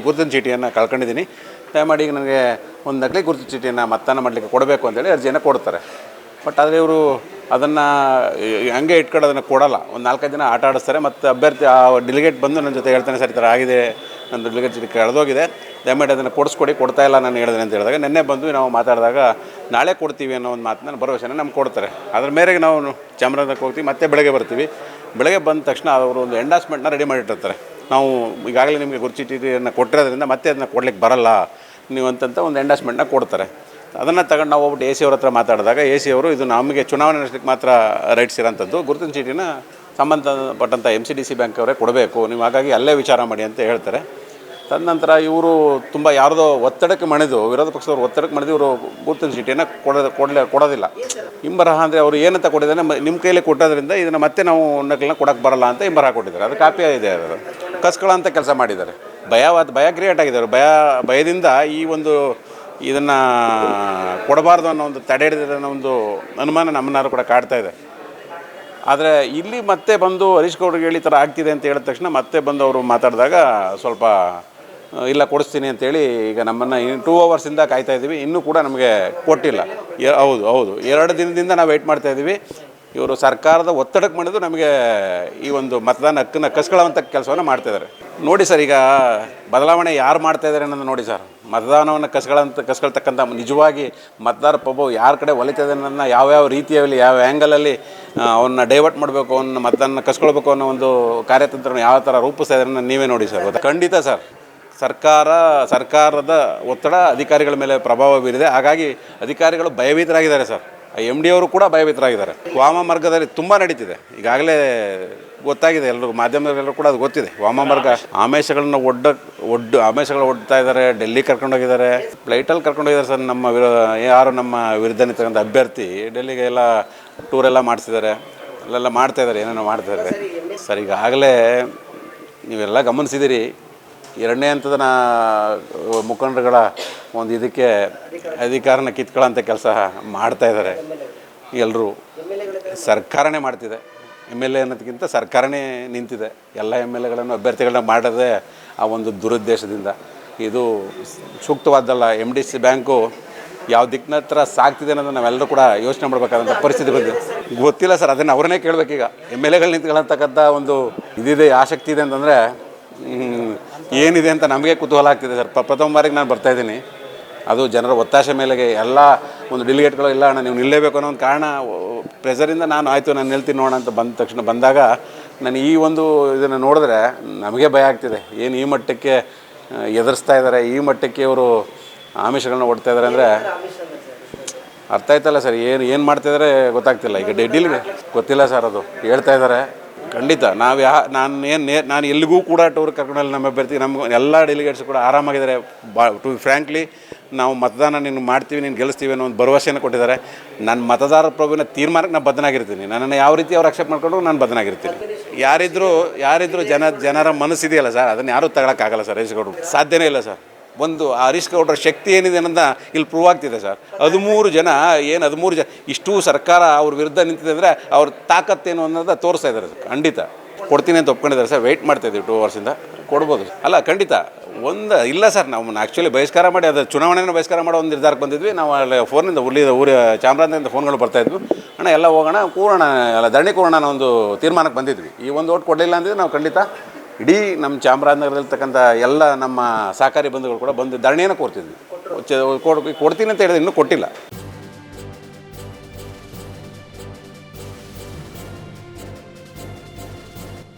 S3: ಗುರುತಿನ ಚೀಟಿಯನ್ನು ಕಳ್ಕೊಂಡಿದ್ದೀನಿ. ದಯಮಾಡಿ ಈಗ ನನಗೆ ಒಂದು ನಕಲಿ ಗುರುತಿನ ಚೀಟಿಯನ್ನು ಮತ್ತಾನ ಮಾಡಲಿಕ್ಕೆ ಕೊಡಬೇಕು ಅಂತೇಳಿ ಅರ್ಜಿಯನ್ನು ಕೊಡ್ತಾರೆ. ಬಟ್ ಆದರೆ ಇವರು ಅದನ್ನು ಹಂಗೆ ಇಟ್ಕೊಂಡು ಅದನ್ನು ಕೊಡಲ್ಲ. ಒಂದು ನಾಲ್ಕೈದು ದಿನ ಆಟ ಆಡಿಸ್ತಾರೆ. ಮತ್ತು ಅಭ್ಯರ್ಥಿ, ಆ ಡೆಲಿಗೇಟ್ ಬಂದು ನನ್ನ ಜೊತೆ ಹೇಳ್ತಾನೆ, ಸರ್, ಈ ಥರ ಆಗಿದೆ. ನನ್ನ ಚೀಟಿ ಕಳೆದೋಗಿದೆ. ದಯಮಾಡಿ ಅದನ್ನು ಕೊಡಿಸ್ಕೊಡಿ, ಕೊಡ್ತಾ ಇಲ್ಲ ನಾನು ಹೇಳಿದೆ ಅಂತ ಹೇಳಿದಾಗ ನಿನ್ನೆ ಬಂದು ನಾವು ಮಾತಾಡಿದಾಗ ನಾಳೆ ಕೊಡ್ತೀವಿ ಅನ್ನೋ ಒಂದು ಮಾತನ್ನ ಭರವಸೆನ ನಮ್ಗೆ ಕೊಡ್ತಾರೆ. ಅದ್ರ ಮೇರೆಗೆ ನಾವು ಚಾಮರಾಜಕ್ಕೆ ಹೋಗ್ತೀವಿ, ಮತ್ತೆ ಬೆಳಗ್ಗೆ ಬರ್ತೀವಿ. ಬೆಳಗ್ಗೆ ಬಂದ ತಕ್ಷಣ ಅವರು ಒಂದು ಎಂಡಾಸ್ಮೆಂಟ್ನ ರೆಡಿ ಮಾಡಿಟ್ಟಿರ್ತಾರೆ. ನಾವು ಈಗಾಗಲೇ ನಿಮಗೆ ಗುರುಚೀಟಿಯನ್ನು ಕೊಟ್ಟಿರೋದ್ರಿಂದ ಮತ್ತೆ ಅದನ್ನು ಕೊಡ್ಲಿಕ್ಕೆ ಬರಲ್ಲ. ನೀವು ಅಂತಂತ ಒಂದು ಎಂಡಾಸ್ಮೆಂಟ್ನ ಕೊಡ್ತಾರೆ. ಅದನ್ನು ತಗೊಂಡು ನಾವು ಹೋಗ್ಬಿಟ್ಟು ಎ ಸಿ ಅವ್ರ ಹತ್ರ ಮಾತಾಡಿದಾಗ ಎ ಸಿ ಅವರು ಇದು ನಮಗೆ ಚುನಾವಣೆ ನಡೆಸಲಿಕ್ಕೆ ಮಾತ್ರ ರೈಟ್ಸ್ ಇರೋಂಥದ್ದು. ಗುರುತಿನ ಚೀಟಿನ ಸಂಬಂಧಪಟ್ಟಂಥ M C D C bank ಅವರೇ ಕೊಡಬೇಕು. ನೀವು ಹಾಗಾಗಿ ಅಲ್ಲೇ ವಿಚಾರ ಮಾಡಿ ಅಂತ ಹೇಳ್ತಾರೆ. ತದನಂತರ ಇವರು ತುಂಬ ಯಾರದೋ ಒತ್ತಡಕ್ಕೆ ಮಣಿದು, ವಿರೋಧ ಪಕ್ಷದವ್ರು ಒತ್ತಡಕ್ಕೆ ಮಣಿದು ಇವರು ಗುರುತಿನ ಚೀಟಿಯನ್ನು ಕೊಡೋದು, ಕೊಡಲೇ, ಕೊಡೋದಿಲ್ಲ. ಹಿಂಬರಹ ಅಂದರೆ ಅವರು ಏನಂತ ಕೊಟ್ಟಿದ್ದಾರೆ ನಿಮ್ಮ ಕೈಯಲ್ಲಿ ಕೊಟ್ಟೋದ್ರಿಂದ ಇದನ್ನು ಮತ್ತೆ ನಾವು ನಕಲನ್ನ ಕೊಡೋಕ್ಕೆ ಬರಲ್ಲ ಅಂತ ಹಿಂಬರಹ ಕೊಟ್ಟಿದ್ದಾರೆ. ಅದು ಕಾಪಿ ಇದೆ ಅದು. ಕಸ್ಕೊಳ್ಳೋ ಅಂತ ಕೆಲಸ ಮಾಡಿದ್ದಾರೆ. ಭಯವಾದ ಭಯ ಕ್ರಿಯೇಟ್ ಆಗಿದ್ದಾರೆ ಭಯ, ಭಯದಿಂದ ಈ ಒಂದು ಇದನ್ನು ಕೊಡಬಾರ್ದು ಅನ್ನೋ ಒಂದು ತಡೆ ಹಿಡಿದಿರೋ ಒಂದು ಅನುಮಾನ ನಮ್ಮನ್ನಾರು ಕೂಡ ಕಾಡ್ತಾ ಇದೆ. ಆದರೆ ಇಲ್ಲಿ ಮತ್ತೆ ಬಂದು ಹರೀಶ್ ಗೌಡ್ರಿಗೆ ಹೇಳಿ ಥರ ಆಗ್ತಿದೆ ಅಂತ ಹೇಳಿದ ತಕ್ಷಣ ಮತ್ತೆ ಬಂದು ಅವರು ಮಾತಾಡಿದಾಗ ಸ್ವಲ್ಪ ಇಲ್ಲ, ಕೊಡಿಸ್ತೀನಿ ಅಂತೇಳಿ ಈಗ ನಮ್ಮನ್ನು ಇನ್ನು ಟೂ ಅವರ್ಸಿಂದ ಕಾಯ್ತಾ ಇದ್ದೀವಿ ಇನ್ನೂ ಕೂಡ ನಮಗೆ ಕೊಟ್ಟಿಲ್ಲ. ಹೌದು ಹೌದು. ಎರಡು ದಿನದಿಂದ ನಾವು ವೆಯ್ಟ್ ಮಾಡ್ತಾ ಇದ್ದೀವಿ ಇವರು ಸರ್ಕಾರದ ಒತ್ತಡಕ್ಕೆ ಮಾಡಿದ್ರು ನಮಗೆ ಈ ಒಂದು ಮತದಾನ ಹಕ್ಕನ್ನು ಕಸ್ಕೊಳ್ಳುವಂಥ ಕೆಲಸವನ್ನು ಮಾಡ್ತಾಯಿದ್ದಾರೆ ನೋಡಿ ಸರ್, ಈಗ ಬದಲಾವಣೆ ಯಾರು ಮಾಡ್ತಾ ಇದ್ದಾರೆ ಅನ್ನೋದು ನೋಡಿ ಸರ್. ಮತದಾನವನ್ನು ಕಸ್ಕೊಳ್ಳೋಂಥ ಕಸ್ಕೊಳ್ತಕ್ಕಂಥ ನಿಜವಾಗಿ ಮತದಾರ ಪ್ರಭಾವ ಯಾರ ಕಡೆ ಒಲಿತದೆ ಅನ್ನೋದನ್ನ ಯಾವ್ಯಾವ ರೀತಿಯಲ್ಲಿ, ಯಾವ ಆ್ಯಂಗಲಲ್ಲಿ ಅವನ್ನ ಡೈವರ್ಟ್ ಮಾಡಬೇಕು ಅವನ್ನ ಮತದಾನ ಕಸ್ಕೊಳ್ಬೇಕು ಅನ್ನೋ ಒಂದು ಕಾರ್ಯತಂತ್ರವನ್ನು ಯಾವ ಥರ ರೂಪಿಸ್ತಾ ಇದ್ದಾರೆ ನೀವೇ ನೋಡಿ ಸರ್? ಖಂಡಿತ ಸರ್. ಸರ್ಕಾರ, ಸರ್ಕಾರದ ಒತ್ತಡ ಅಧಿಕಾರಿಗಳ ಮೇಲೆ ಪ್ರಭಾವ ಬೀರಿದೆ. ಹಾಗಾಗಿ ಅಧಿಕಾರಿಗಳು ಭಯಭೀತರಾಗಿದ್ದಾರೆ ಸರ್. ಎಂ ಡಿ ಅವರು ಕೂಡ ಭಯಭೀತರಾಗಿದ್ದಾರೆ. ವಾಮ ಮಾರ್ಗದಲ್ಲಿ ತುಂಬ ನಡೀತಿದೆ. ಈಗಾಗಲೇ ಗೊತ್ತಾಗಿದೆ, ಎಲ್ಲರಿಗೂ ಮಾಧ್ಯಮದಲ್ಲೆಲ್ಲರೂ ಕೂಡ ಅದು ಗೊತ್ತಿದೆ. ವಾಮ ಮಾರ್ಗ ಆಮೇಶಗಳನ್ನ ಒಡ್ಡ ಒಡ್ಡ ಆಮೇಶಗಳು ಒಡ್ತಾ ಇದ್ದಾರೆ, ಡೆಲ್ಲಿ ಕರ್ಕೊಂಡೋಗಿದ್ದಾರೆ ಫ್ಲೈಟಲ್ಲಿ ಕರ್ಕೊಂಡೋಗಿದ್ದಾರೆ ಸರ್ ನಮ್ಮ ವಿರೋ, ಯಾರು ನಮ್ಮ ವಿರುದ್ಧ ನಿಂತಕ್ಕಂಥ ಅಭ್ಯರ್ಥಿ. ಡೆಲ್ಲಿಗೆ ಎಲ್ಲ ಟೂರೆಲ್ಲ ಮಾಡಿಸಿದ್ದಾರೆ ಅಲ್ಲೆಲ್ಲ ಮಾಡ್ತಾ ಇದ್ದಾರೆ, ಏನೇನೋ ಮಾಡ್ತಾ ಇದ್ದಾರೆ. ಸರ್, ಈಗಾಗಲೇ ನೀವೆಲ್ಲ ಗಮನಿಸಿದಿರಿ ಎರಡನೇ ಹಂತದ ಮುಖಂಡರುಗಳ ಒಂದು ಇದಕ್ಕೆ ಅಧಿಕಾರನ ಕಿತ್ಕೊಳ್ಳೋಂಥ ಕೆಲಸ ಮಾಡ್ತಾ ಇದ್ದಾರೆ. ಎಲ್ಲರೂ ಸರ್ಕಾರನೇ ಮಾಡ್ತಿದೆ. ಎಂ ಎಲ್ ಎ ಅನ್ನೋದಕ್ಕಿಂತ ಸರ್ಕಾರನೇ ನಿಂತಿದೆ. ಎಲ್ಲ ಎಂ ಎಲ್ ಎಗಳನ್ನು ಅಭ್ಯರ್ಥಿಗಳನ್ನ ಮಾಡೋದೇ ಆ ಒಂದು ದುರುದ್ದೇಶದಿಂದ. ಇದು ಸೂಕ್ತವಾದ್ದಲ್ಲ ಎಂ ಡಿ ಸಿ ಬ್ಯಾಂಕು ಯಾವ ದಿಕ್ಕಿನ ಹತ್ರ ಸಾಕ್ತಿದೆ ಅನ್ನೋದನ್ನ ನಾವೆಲ್ಲರೂ ಕೂಡ ಯೋಚನೆ ಮಾಡಬೇಕಾದಂಥ ಪರಿಸ್ಥಿತಿ ಬಂದಿದೆ. ಗೊತ್ತಿಲ್ಲ ಸರ್, ಅದನ್ನು ಅವ್ರನ್ನೇ ಕೇಳಬೇಕೀಗ. ಎಂ ಎಲ್ ಎಗಳು ನಿಂತ್ಕೊಳ್ಳೋಂತಕ್ಕಂಥ ಒಂದು ಇದಿದೆ, ಆಸಕ್ತಿ ಇದೆ ಅಂತಂದರೆ ಏನಿದೆ ಅಂತ ನಮಗೆ ಕುತೂಹಲ ಆಗ್ತಿದೆ ಸರ್. ಪ್ರಥಮ ಬಾರಿಗೆ ನಾನು ಬರ್ತಾ ಇದ್ದೀನಿ. ಅದು ಜನರ ಒತ್ತಾಸೆ ಮೇಲೆಗೆ ಎಲ್ಲ ಒಂದು ಡೆಲಿಗೇಟ್ಗಳು ಇಲ್ಲ ಅಣ್ಣ, ನೀವು ನಿಲ್ಲೇಬೇಕು ಅನ್ನೋ ಒಂದು ಕಾರಣ ಪ್ರೆಸರಿಂದ ನಾನು ಆಯಿತು, ನಾನು ನಿಲ್ತೀನಿ ನೋಡೋಣ ಅಂತ ಬಂದ ತಕ್ಷಣ ಬಂದಾಗ ನಾನು ಈ ಒಂದು ಇದನ್ನು ನೋಡಿದ್ರೆ ನಮಗೆ ಭಯ ಆಗ್ತಿದೆ. ಏನು ಈ ಮಟ್ಟಕ್ಕೆ ಎದುರಿಸ್ತಾ ಇದ್ದಾರೆ ಈ ಮಟ್ಟಕ್ಕೆ ಇವರು ಆಮಿಷಗಳನ್ನ ಓಡ್ತಾ ಇದ್ದಾರೆ ಅಂದರೆ ಅರ್ಥ ಆಯ್ತಲ್ಲ ಸರ್, ಏನು ಏನು ಮಾಡ್ತಿದ್ದಾರೆ ಗೊತ್ತಾಗ್ತಿಲ್ಲ. ಈಗ ಡೆಡ್ಡಿಲ್ ಗೊತ್ತಿಲ್ಲ ಸರ್ ಅದು. ಹೇಳ್ತಾ ಇದ್ದಾರೆ ಖಂಡಿತ. ನಾವು ಯಾ ನಾನು ಏನು ನಾನು ಎಲ್ಲಿಗೂ ಕೂಡ ಟೂರ್ ಕರ್ಕೊಂಡಲ್ಲಿ ನಮ್ಮ ಅಭ್ಯರ್ಥಿ ನಮ್ಮ ಎಲ್ಲ ಡೆಲಿಗೇಟ್ಸ್ ಕೂಡ ಆರಾಮಾಗಿದ್ದಾರೆ ಬಾ ಟು ಫ್ರ್ಯಾಂಕ್ಲಿ ನಾವು ಮತದಾನ ನೀನು ಮಾಡ್ತೀವಿ, ನೀನು ಗೆಲ್ಲಿಸ್ತೀವಿ ಅನ್ನೋ ಒಂದು ಭರವಸೆಯನ್ನು ಕೊಟ್ಟಿದ್ದಾರೆ. ನನ್ನ ಮತದಾರ ಪ್ರಭುವಿನ ತೀರ್ಮಾನಕ್ಕೆ ನಾನು ಬದನಾಗಿರ್ತೀನಿ ನನ್ನನ್ನು ಯಾವ ರೀತಿ ಅವ್ರು ಅಕ್ಸೆಪ್ಟ್ ಮಾಡ್ಕೊಂಡು ನಾನು ಬದನಾಗಿರ್ತೀನಿ ಯಾರಿದ್ರು ಯಾರಿದ್ರು ಜನ ಜನರ ಮನಸ್ಸಿದೆಯಲ್ಲ ಸರ್? ಅದನ್ನು ಯಾರೂ ತಗೊಳಕ್ಕಾಗಲ್ಲ ಸರ್? ಗೌಡ್ರು. ಸಾಧ್ಯನೇ ಇಲ್ಲ ಸರ್. ಒಂದು ಹರೀಶ್ ಗೌಡ್ರ ಶಕ್ತಿ ಏನಿದೆ ಅನ್ನೋದನ್ನ ಇಲ್ಲಿ ಪ್ರೂವ್ ಆಗ್ತಿದೆ ಸರ್ ಹದಿಮೂರು ಜನ, ಏನು ಹದಿಮೂರು ಜನ, ಇಷ್ಟು ಸರ್ಕಾರ ಅವ್ರ ವಿರುದ್ಧ ನಿಂತಿದೆ ಅಂದರೆ ಅವ್ರ ತಾಕತ್ತೇನು ಅನ್ನೋದ ತೋರಿಸ್ತಾ ಇದ್ದಾರೆ ಖಂಡಿತ. ಕೊಡ್ತೀನಿ ಅಂತ ಒಪ್ಕೊಂಡಿದ್ದಾರೆ ಸರ್ ವೆಯ್ಟ್ ಮಾಡ್ತಾ ಇದ್ದೀವಿ ಟೂ ಅವರ್ಸಿಂದ ಕೊಡ್ಬೋದು ಅಲ್ಲ, ಖಂಡಿತ. ಒಂದು, ಇಲ್ಲ ಸರ್ ನಾವು ಆ್ಯಕ್ಚುಲಿ ಬಹಿಷ್ಕಾರ ಮಾಡಿ, ಅದು ಚುನಾವಣೆಯನ್ನು ಬಹಿಷ್ಕಾರ ಮಾಡೋ ಒಂದು ನಿರ್ಧಾರಕ್ಕೆ ಬಂದಿದ್ವಿ. ನಾವು ಅಲ್ಲಿ ಫೋನಿಂದ ಉರ್ಲಿ ಊರ ಚಾಮರಾಜನಗರದಿಂದ ಫೋನ್ಗಳು ಬರ್ತಾ ಇದ್ವು. ಅಣ್ಣ, ಎಲ್ಲ ಹೋಗೋಣ, ಕೂರೋಣ ಅಲ್ಲ ಧರಣಿ ಕೂರೋಣ ಒಂದು ತೀರ್ಮಾನಕ್ಕೆ ಬಂದಿದ್ವಿ. ಈ ಒಂದು ಓಟ್ ಕೊಡಲಿಲ್ಲ ಅಂದರೆ ನಾವು ಖಂಡಿತ ಇಡೀ ನಮ್ಮ ಚಾಮರಾಜನಗರದಲ್ಲಿರ್ತಕ್ಕಂಥ ಎಲ್ಲ ನಮ್ಮ ಸಹಕಾರಿ ಬಂಧುಗಳು ಕೂಡ ಬಂದು ಧರಣಿಯನ್ನು ಕೊಡ್ತಿದ್ವಿ. ಕೊಡ್ತೀನಿ ಅಂತ ಹೇಳಿದ್ರೆ ಇನ್ನೂ ಕೊಟ್ಟಿಲ್ಲ.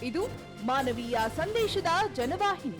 S4: ಇದು ಮಾನವೀಯ ಸಂದೇಶದ ಜನವಾಹಿನಿ.